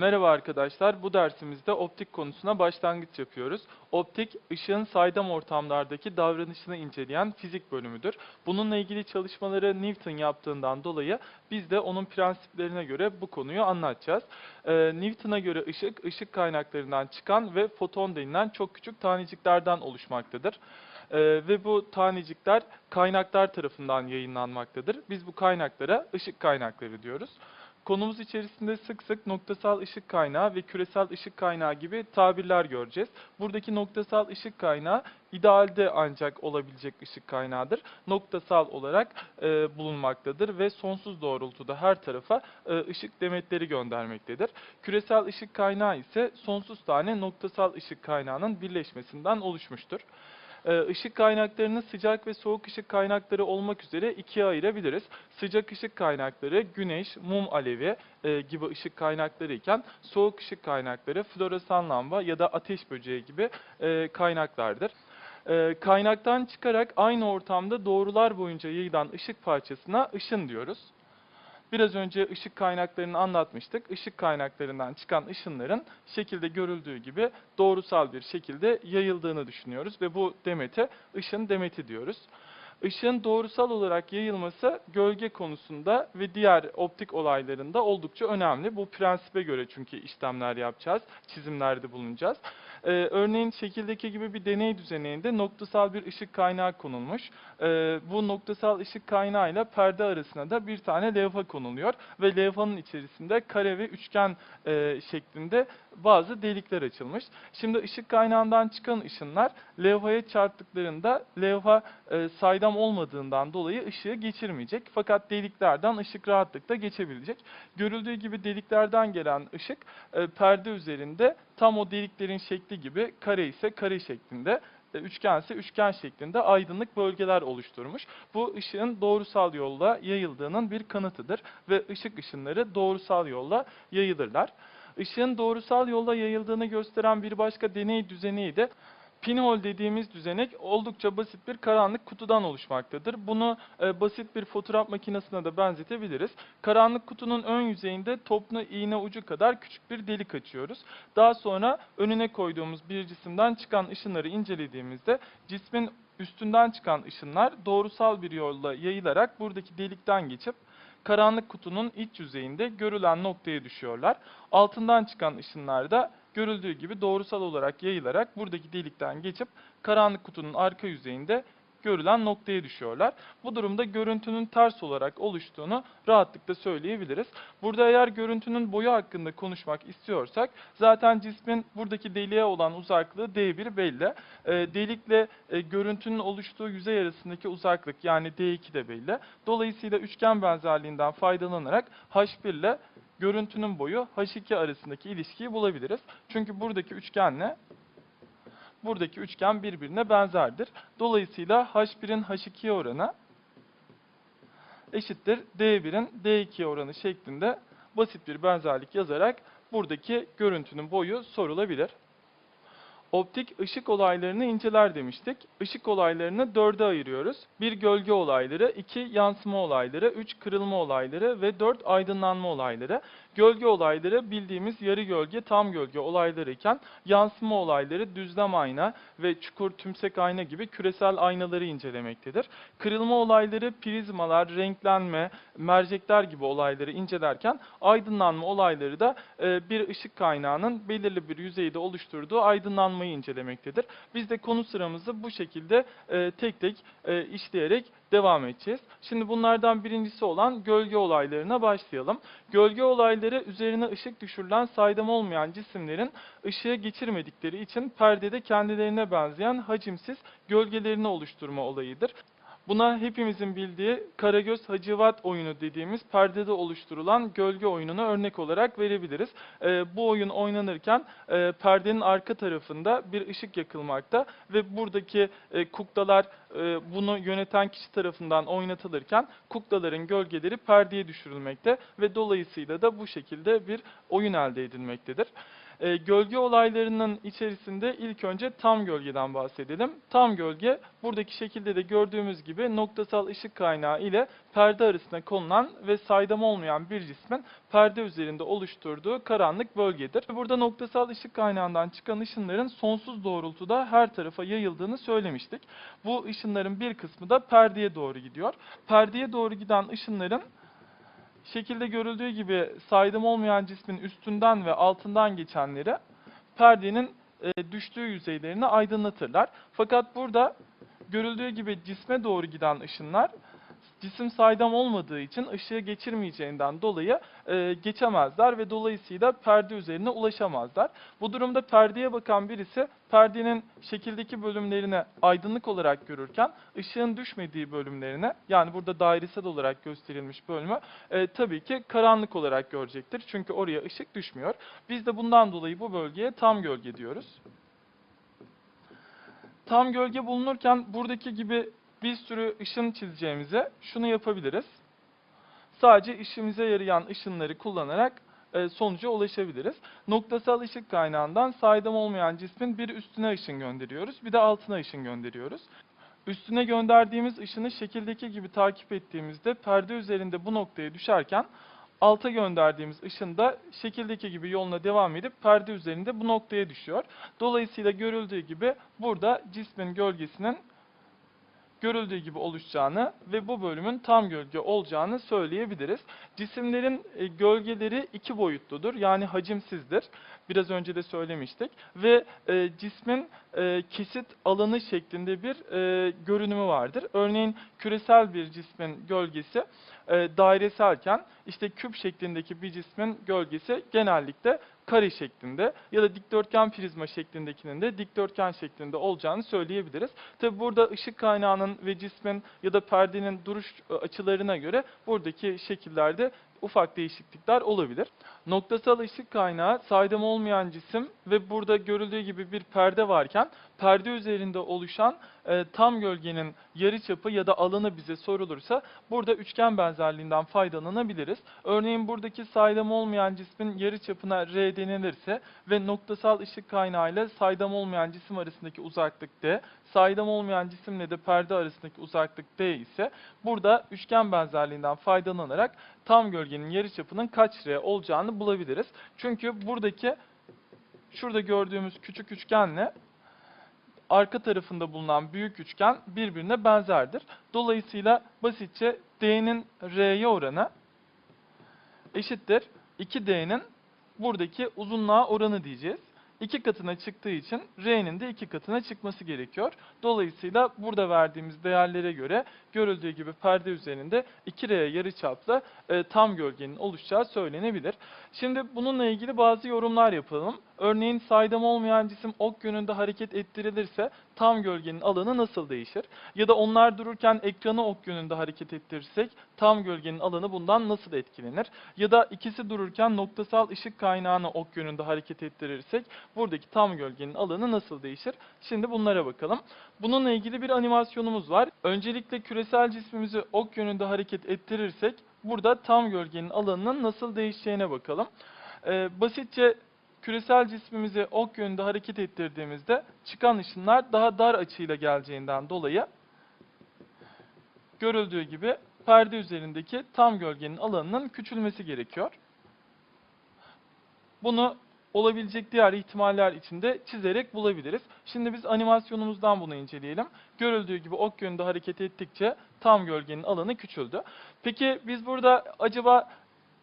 Merhaba arkadaşlar, bu dersimizde optik konusuna başlangıç yapıyoruz. Optik, ışığın saydam ortamlardaki davranışını inceleyen fizik bölümüdür. Bununla ilgili çalışmaları Newton yaptığından dolayı biz de onun prensiplerine göre bu konuyu anlatacağız. Ee, Newton'a göre ışık, ışık kaynaklarından çıkan ve foton denilen çok küçük taneciklerden oluşmaktadır. Ee, ve bu tanecikler kaynaklar tarafından yayınlanmaktadır. Biz bu kaynaklara ışık kaynakları diyoruz. Konumuz içerisinde sık sık noktasal ışık kaynağı ve küresel ışık kaynağı gibi tabirler göreceğiz. Buradaki noktasal ışık kaynağı idealde ancak olabilecek ışık kaynağıdır. Noktasal olarak e, bulunmaktadır ve sonsuz doğrultuda her tarafa e, ışık demetleri göndermektedir. Küresel ışık kaynağı ise sonsuz tane noktasal ışık kaynağının birleşmesinden oluşmuştur. Ee, Işık kaynaklarını sıcak ve soğuk ışık kaynakları olmak üzere ikiye ayırabiliriz. Sıcak ışık kaynakları güneş, mum alevi e, gibi ışık kaynakları iken soğuk ışık kaynakları floresan lamba ya da ateş böceği gibi e, kaynaklardır. E, kaynaktan çıkarak aynı ortamda doğrular boyunca yayılan ışık parçasına ışın diyoruz. Biraz önce ışık kaynaklarını anlatmıştık. Işık kaynaklarından çıkan ışınların şekilde görüldüğü gibi doğrusal bir şekilde yayıldığını düşünüyoruz ve bu demete ışın demeti diyoruz. Işığın doğrusal olarak yayılması gölge konusunda ve diğer optik olaylarında oldukça önemli. Bu prensibe göre çünkü işlemler yapacağız, çizimlerde bulunacağız. Ee, örneğin şekildeki gibi bir deney düzeninde noktasal bir ışık kaynağı konulmuş. Ee, bu noktasal ışık kaynağıyla perde arasına da bir tane levha konuluyor ve levhanın içerisinde kare ve üçgen e, şeklinde bazı delikler açılmış. Şimdi ışık kaynağından çıkan ışınlar levhaya çarptıklarında levha e, saydam olmadığından dolayı ışığı geçirmeyecek. Fakat deliklerden ışık rahatlıkla geçebilecek. Görüldüğü gibi deliklerden gelen ışık e, perde üzerinde tam o deliklerin şekli gibi kare ise kare şeklinde e, üçgen ise üçgen şeklinde aydınlık bölgeler oluşturmuş. Bu ışığın doğrusal yolla yayıldığının bir kanıtıdır ve ışık ışınları doğrusal yolla yayılırlar. Işığın doğrusal yolla yayıldığını gösteren bir başka deney düzeneği de Pinhole dediğimiz düzenek oldukça basit bir karanlık kutudan oluşmaktadır. Bunu e, basit bir fotoğraf makinesine de benzetebiliriz. Karanlık kutunun ön yüzeyinde toplu iğne ucu kadar küçük bir delik açıyoruz. Daha sonra önüne koyduğumuz bir cisimden çıkan ışınları incelediğimizde cismin üstünden çıkan ışınlar doğrusal bir yolla yayılarak buradaki delikten geçip karanlık kutunun iç yüzeyinde görülen noktaya düşüyorlar. Altından çıkan ışınlar da görüldüğü gibi doğrusal olarak yayılarak buradaki delikten geçip karanlık kutunun arka yüzeyinde görülen noktaya düşüyorlar. Bu durumda görüntünün ters olarak oluştuğunu rahatlıkla söyleyebiliriz. Burada eğer görüntünün boyu hakkında konuşmak istiyorsak zaten cismin buradaki deliğe olan uzaklığı D1 belli. E, delikle e, görüntünün oluştuğu yüzey arasındaki uzaklık yani D2 de belli. Dolayısıyla üçgen benzerliğinden faydalanarak H1 ile görüntünün boyu H2 arasındaki ilişkiyi bulabiliriz. Çünkü buradaki üçgenle buradaki üçgen birbirine benzerdir. Dolayısıyla H1'in H2'ye oranı eşittir D1'in D2'ye oranı şeklinde basit bir benzerlik yazarak buradaki görüntünün boyu sorulabilir. Optik ışık olaylarını inceler demiştik. Işık olaylarını dörde ayırıyoruz. Bir gölge olayları, iki yansıma olayları, üç kırılma olayları ve dört aydınlanma olayları. Gölge olayları bildiğimiz yarı gölge, tam gölge olayları iken yansıma olayları düzlem ayna ve çukur tümsek ayna gibi küresel aynaları incelemektedir. Kırılma olayları prizmalar, renklenme, mercekler gibi olayları incelerken aydınlanma olayları da e, bir ışık kaynağının belirli bir yüzeyde oluşturduğu aydınlanmayı incelemektedir. Biz de konu sıramızı bu şekilde e, tek tek e, işleyerek devam edeceğiz. Şimdi bunlardan birincisi olan gölge olaylarına başlayalım. Gölge olayları üzerine ışık düşürülen saydam olmayan cisimlerin ışığı geçirmedikleri için perdede kendilerine benzeyen hacimsiz gölgelerini oluşturma olayıdır. Buna hepimizin bildiği Karagöz Hacivat oyunu dediğimiz perdede oluşturulan gölge oyununu örnek olarak verebiliriz. Ee, bu oyun oynanırken e, perdenin arka tarafında bir ışık yakılmakta ve buradaki e, kuklalar e, bunu yöneten kişi tarafından oynatılırken kuklaların gölgeleri perdeye düşürülmekte ve dolayısıyla da bu şekilde bir oyun elde edilmektedir. E, gölge olaylarının içerisinde ilk önce tam gölgeden bahsedelim. Tam gölge buradaki şekilde de gördüğümüz gibi noktasal ışık kaynağı ile perde arasında konulan ve saydam olmayan bir cismin perde üzerinde oluşturduğu karanlık bölgedir. Burada noktasal ışık kaynağından çıkan ışınların sonsuz doğrultuda her tarafa yayıldığını söylemiştik. Bu ışınların bir kısmı da perdeye doğru gidiyor. Perdeye doğru giden ışınların şekilde görüldüğü gibi saydam olmayan cismin üstünden ve altından geçenleri perdenin e, düştüğü yüzeylerini aydınlatırlar. Fakat burada görüldüğü gibi cisme doğru giden ışınlar cisim saydam olmadığı için ışığı geçirmeyeceğinden dolayı e, geçemezler ve dolayısıyla perde üzerine ulaşamazlar. Bu durumda perdeye bakan birisi perdenin şekildeki bölümlerini aydınlık olarak görürken ışığın düşmediği bölümlerini yani burada dairesel olarak gösterilmiş bölümü e, tabii ki karanlık olarak görecektir. Çünkü oraya ışık düşmüyor. Biz de bundan dolayı bu bölgeye tam gölge diyoruz. Tam gölge bulunurken buradaki gibi bir sürü ışın çizeceğimize şunu yapabiliriz. Sadece işimize yarayan ışınları kullanarak e, sonuca ulaşabiliriz. Noktasal ışık kaynağından saydam olmayan cismin bir üstüne ışın gönderiyoruz, bir de altına ışın gönderiyoruz. Üstüne gönderdiğimiz ışını şekildeki gibi takip ettiğimizde perde üzerinde bu noktaya düşerken alta gönderdiğimiz ışın da şekildeki gibi yoluna devam edip perde üzerinde bu noktaya düşüyor. Dolayısıyla görüldüğü gibi burada cismin gölgesinin görüldüğü gibi oluşacağını ve bu bölümün tam gölge olacağını söyleyebiliriz. Cisimlerin e, gölgeleri iki boyutludur yani hacimsizdir. Biraz önce de söylemiştik ve e, cismin e, kesit alanı şeklinde bir e, görünümü vardır. Örneğin küresel bir cismin gölgesi e, daireselken işte küp şeklindeki bir cismin gölgesi genellikle kare şeklinde ya da dikdörtgen prizma şeklindekinin de dikdörtgen şeklinde olacağını söyleyebiliriz. Tabi burada ışık kaynağının ve cismin ya da perdenin duruş e, açılarına göre buradaki şekillerde ufak değişiklikler olabilir. Noktasal ışık kaynağı saydam olmayan cisim ve burada görüldüğü gibi bir perde varken perde üzerinde oluşan e, tam gölgenin yarıçapı ya da alanı bize sorulursa burada üçgen benzerliğinden faydalanabiliriz. Örneğin buradaki saydam olmayan cismin yarıçapına R denilirse ve noktasal ışık kaynağı ile saydam olmayan cisim arasındaki uzaklık D, saydam olmayan cisimle de perde arasındaki uzaklık D ise burada üçgen benzerliğinden faydalanarak tam gölgenin yarıçapının kaç R olacağını bulabiliriz. Çünkü buradaki şurada gördüğümüz küçük üçgenle arka tarafında bulunan büyük üçgen birbirine benzerdir. Dolayısıyla basitçe D'nin R'ye oranı eşittir 2D'nin buradaki uzunluğa oranı diyeceğiz. 2 katına çıktığı için R'nin de 2 katına çıkması gerekiyor. Dolayısıyla burada verdiğimiz değerlere göre görüldüğü gibi perde üzerinde 2R yarıçaplı e, tam gölgenin oluşacağı söylenebilir. Şimdi bununla ilgili bazı yorumlar yapalım. Örneğin saydam olmayan cisim ok yönünde hareket ettirilirse tam gölgenin alanı nasıl değişir? Ya da onlar dururken ekranı ok yönünde hareket ettirirsek tam gölgenin alanı bundan nasıl etkilenir? Ya da ikisi dururken noktasal ışık kaynağını ok yönünde hareket ettirirsek buradaki tam gölgenin alanı nasıl değişir? Şimdi bunlara bakalım. Bununla ilgili bir animasyonumuz var. Öncelikle küresel cismimizi ok yönünde hareket ettirirsek burada tam gölgenin alanının nasıl değişeceğine bakalım. Ee, basitçe küresel cismimizi ok yönünde hareket ettirdiğimizde çıkan ışınlar daha dar açıyla geleceğinden dolayı görüldüğü gibi perde üzerindeki tam gölgenin alanının küçülmesi gerekiyor. Bunu olabilecek diğer ihtimaller içinde çizerek bulabiliriz. Şimdi biz animasyonumuzdan bunu inceleyelim. Görüldüğü gibi ok yönünde hareket ettikçe tam gölgenin alanı küçüldü. Peki biz burada acaba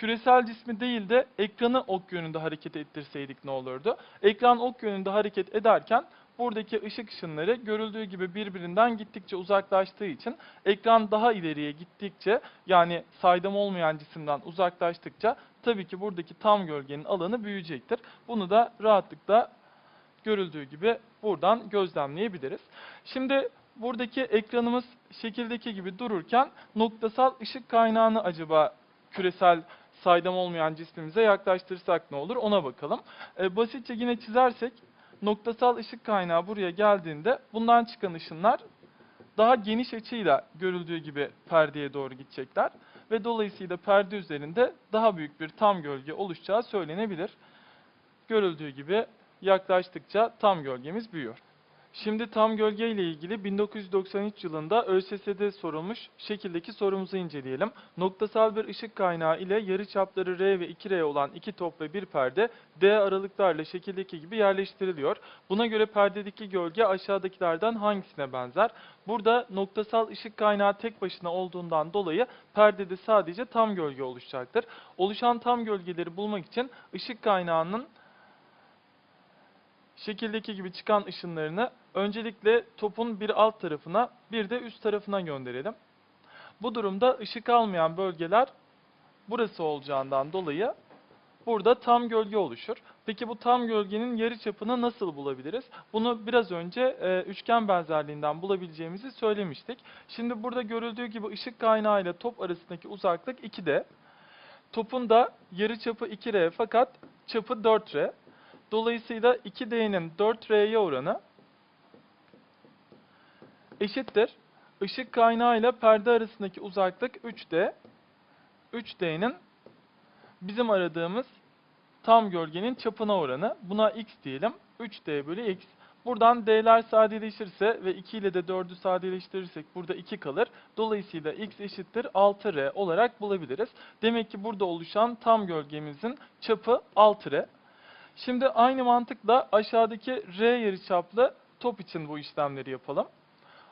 küresel cismi değil de ekranı ok yönünde hareket ettirseydik ne olurdu? Ekran ok yönünde hareket ederken buradaki ışık ışınları görüldüğü gibi birbirinden gittikçe uzaklaştığı için ekran daha ileriye gittikçe yani saydam olmayan cisimden uzaklaştıkça tabii ki buradaki tam gölgenin alanı büyüyecektir. Bunu da rahatlıkla görüldüğü gibi buradan gözlemleyebiliriz. Şimdi buradaki ekranımız şekildeki gibi dururken noktasal ışık kaynağını acaba küresel saydam olmayan cismimize yaklaştırırsak ne olur ona bakalım. Ee, basitçe yine çizersek noktasal ışık kaynağı buraya geldiğinde bundan çıkan ışınlar daha geniş açıyla görüldüğü gibi perdeye doğru gidecekler ve dolayısıyla perde üzerinde daha büyük bir tam gölge oluşacağı söylenebilir. Görüldüğü gibi yaklaştıkça tam gölgemiz büyüyor. Şimdi tam gölge ile ilgili 1993 yılında ÖSS'de sorulmuş şekildeki sorumuzu inceleyelim. Noktasal bir ışık kaynağı ile yarıçapları R ve 2R olan iki top ve bir perde D aralıklarla şekildeki gibi yerleştiriliyor. Buna göre perdedeki gölge aşağıdakilerden hangisine benzer? Burada noktasal ışık kaynağı tek başına olduğundan dolayı perdede sadece tam gölge oluşacaktır. Oluşan tam gölgeleri bulmak için ışık kaynağının şekildeki gibi çıkan ışınlarını öncelikle topun bir alt tarafına bir de üst tarafına gönderelim. Bu durumda ışık almayan bölgeler burası olacağından dolayı burada tam gölge oluşur. Peki bu tam gölgenin yarıçapını nasıl bulabiliriz? Bunu biraz önce e, üçgen benzerliğinden bulabileceğimizi söylemiştik. Şimdi burada görüldüğü gibi ışık kaynağı ile top arasındaki uzaklık 2D. Topun da yarıçapı 2R fakat çapı 4R. Dolayısıyla 2D'nin 4R'ye oranı eşittir. Işık kaynağı ile perde arasındaki uzaklık 3D. 3D'nin bizim aradığımız tam gölgenin çapına oranı. Buna x diyelim. 3D bölü x. Buradan d'ler sadeleşirse ve 2 ile de 4'ü sadeleştirirsek burada 2 kalır. Dolayısıyla x eşittir 6r olarak bulabiliriz. Demek ki burada oluşan tam gölgemizin çapı 6r. Şimdi aynı mantıkla aşağıdaki R yarıçaplı top için bu işlemleri yapalım.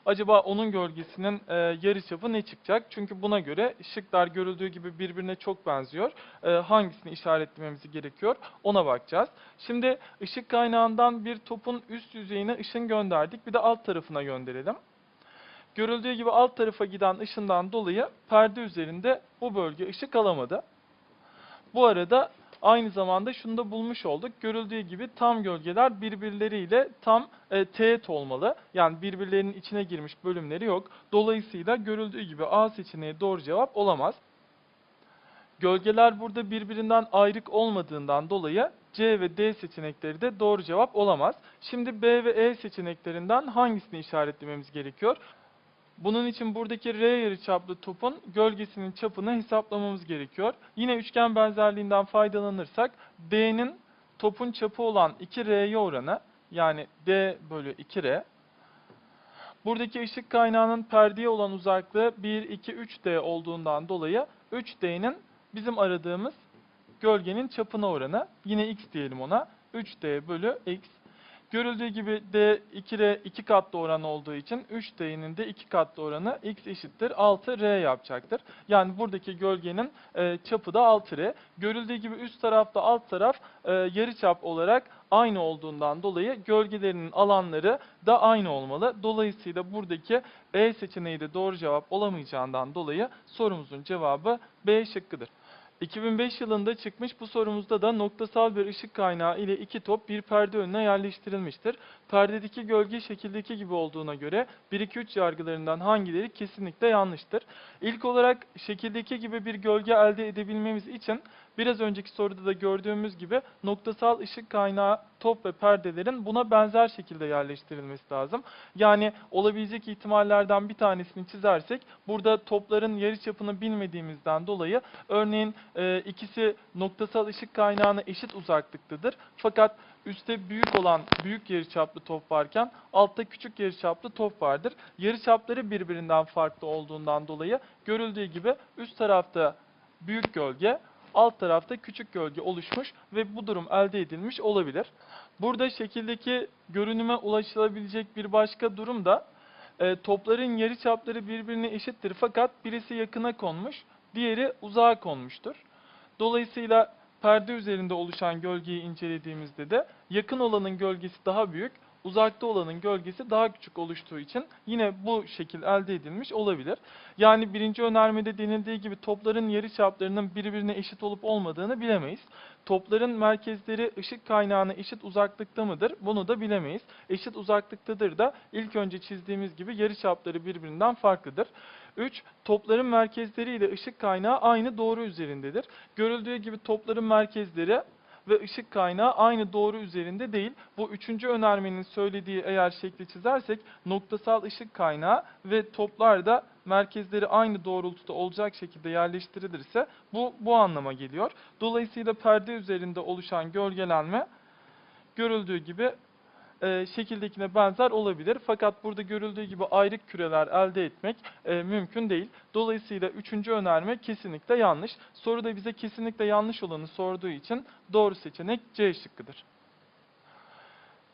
Acaba onun gölgesinin e, yarıçapı ne çıkacak? Çünkü buna göre şıklar görüldüğü gibi birbirine çok benziyor. E, hangisini işaretlememiz gerekiyor? Ona bakacağız. Şimdi ışık kaynağından bir topun üst yüzeyine ışın gönderdik. Bir de alt tarafına gönderelim. Görüldüğü gibi alt tarafa giden ışından dolayı perde üzerinde bu bölge ışık alamadı. Bu arada Aynı zamanda şunu da bulmuş olduk. Görüldüğü gibi tam gölgeler birbirleriyle tam e, teğet olmalı. Yani birbirlerinin içine girmiş bölümleri yok. Dolayısıyla görüldüğü gibi A seçeneği doğru cevap olamaz. Gölgeler burada birbirinden ayrık olmadığından dolayı C ve D seçenekleri de doğru cevap olamaz. Şimdi B ve E seçeneklerinden hangisini işaretlememiz gerekiyor? Bunun için buradaki R yarıçaplı topun gölgesinin çapını hesaplamamız gerekiyor. Yine üçgen benzerliğinden faydalanırsak D'nin topun çapı olan 2R'ye oranı yani D bölü 2R. Buradaki ışık kaynağının perdeye olan uzaklığı 1, 2, 3D olduğundan dolayı 3D'nin bizim aradığımız gölgenin çapına oranı. Yine x diyelim ona. 3D bölü x. Görüldüğü gibi D 2R 2 katlı oran olduğu için 3D'nin de 2 katlı oranı x eşittir 6R yapacaktır. Yani buradaki gölgenin e, çapı da 6R. Görüldüğü gibi üst tarafta alt taraf e, yarıçap olarak aynı olduğundan dolayı gölgelerinin alanları da aynı olmalı. Dolayısıyla buradaki E seçeneği de doğru cevap olamayacağından dolayı sorumuzun cevabı B şıkkıdır. 2005 yılında çıkmış bu sorumuzda da noktasal bir ışık kaynağı ile iki top bir perde önüne yerleştirilmiştir. Perdedeki gölge şekildeki gibi olduğuna göre 1-2-3 yargılarından hangileri kesinlikle yanlıştır? İlk olarak şekildeki gibi bir gölge elde edebilmemiz için biraz önceki soruda da gördüğümüz gibi noktasal ışık kaynağı top ve perdelerin buna benzer şekilde yerleştirilmesi lazım. Yani olabilecek ihtimallerden bir tanesini çizersek burada topların yarıçapını bilmediğimizden dolayı örneğin e, ikisi noktasal ışık kaynağına eşit uzaklıktadır. Fakat üstte büyük olan büyük yarıçaplı top varken altta küçük yarıçaplı top vardır. Yarıçapları birbirinden farklı olduğundan dolayı görüldüğü gibi üst tarafta büyük gölge, alt tarafta küçük gölge oluşmuş ve bu durum elde edilmiş olabilir. Burada şekildeki görünüme ulaşılabilecek bir başka durum da e, topların yarıçapları birbirine eşittir fakat birisi yakına konmuş, diğeri uzağa konmuştur. Dolayısıyla perde üzerinde oluşan gölgeyi incelediğimizde de yakın olanın gölgesi daha büyük, uzakta olanın gölgesi daha küçük oluştuğu için yine bu şekil elde edilmiş olabilir. Yani birinci önermede denildiği gibi topların yarıçaplarının birbirine eşit olup olmadığını bilemeyiz. Topların merkezleri ışık kaynağına eşit uzaklıkta mıdır? Bunu da bilemeyiz. Eşit uzaklıktadır da ilk önce çizdiğimiz gibi yarıçapları birbirinden farklıdır. 3. Topların merkezleri ile ışık kaynağı aynı doğru üzerindedir. Görüldüğü gibi topların merkezleri ve ışık kaynağı aynı doğru üzerinde değil. Bu üçüncü önermenin söylediği eğer şekli çizersek noktasal ışık kaynağı ve toplar da merkezleri aynı doğrultuda olacak şekilde yerleştirilirse bu bu anlama geliyor. Dolayısıyla perde üzerinde oluşan gölgelenme görüldüğü gibi e, şekildekine benzer olabilir. Fakat burada görüldüğü gibi ayrık küreler elde etmek e, mümkün değil. Dolayısıyla üçüncü önerme kesinlikle yanlış. Soruda bize kesinlikle yanlış olanı sorduğu için doğru seçenek C şıkkıdır.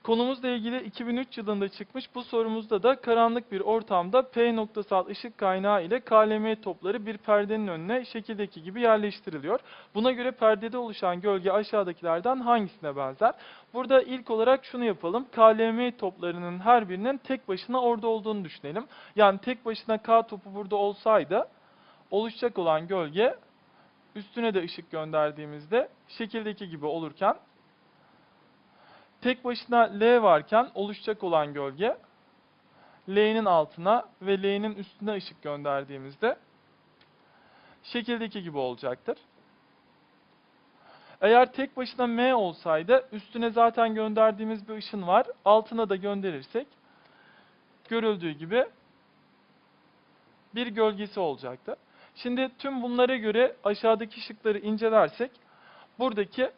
Konumuzla ilgili 2003 yılında çıkmış bu sorumuzda da karanlık bir ortamda P noktasal ışık kaynağı ile KLM topları bir perdenin önüne şekildeki gibi yerleştiriliyor. Buna göre perdede oluşan gölge aşağıdakilerden hangisine benzer? Burada ilk olarak şunu yapalım. KLM toplarının her birinin tek başına orada olduğunu düşünelim. Yani tek başına K topu burada olsaydı oluşacak olan gölge üstüne de ışık gönderdiğimizde şekildeki gibi olurken tek başına L varken oluşacak olan gölge L'nin altına ve L'nin üstüne ışık gönderdiğimizde şekildeki gibi olacaktır. Eğer tek başına M olsaydı üstüne zaten gönderdiğimiz bir ışın var. Altına da gönderirsek görüldüğü gibi bir gölgesi olacaktı. Şimdi tüm bunlara göre aşağıdaki ışıkları incelersek buradaki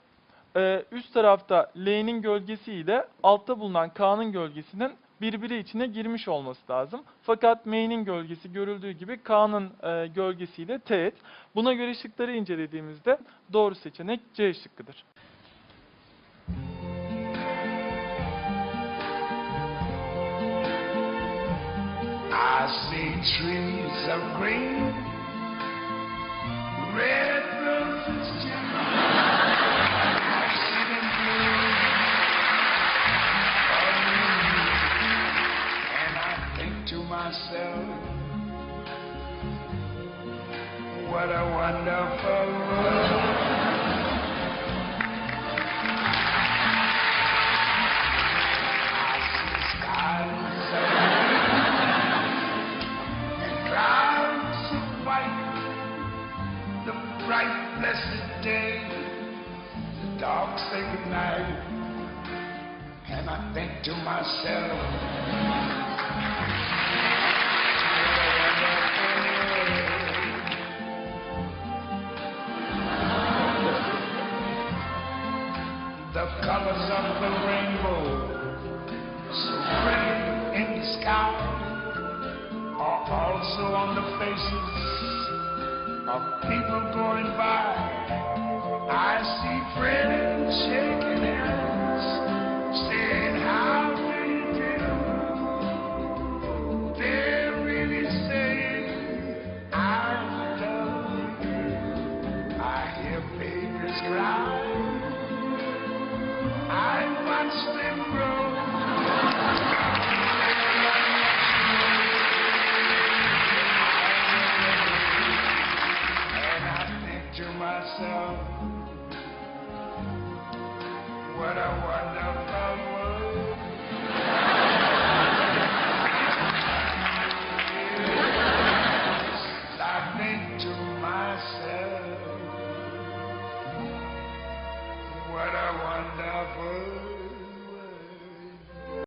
e, üst tarafta L'nin gölgesi ile altta bulunan K'nın gölgesinin birbiri içine girmiş olması lazım. Fakat M'nin gölgesi görüldüğü gibi K'nın e, gölgesiyle teğet. Buna göre ışıkları incelediğimizde doğru seçenek C şıkkıdır. I see trees of green, red myself, what a wonderful world. Clouds of white, the bright blessed day, the dark sacred night, and I think to myself, colors of the rainbow, so pretty in the sky are also on the faces of people going by. I see friends watch them grow.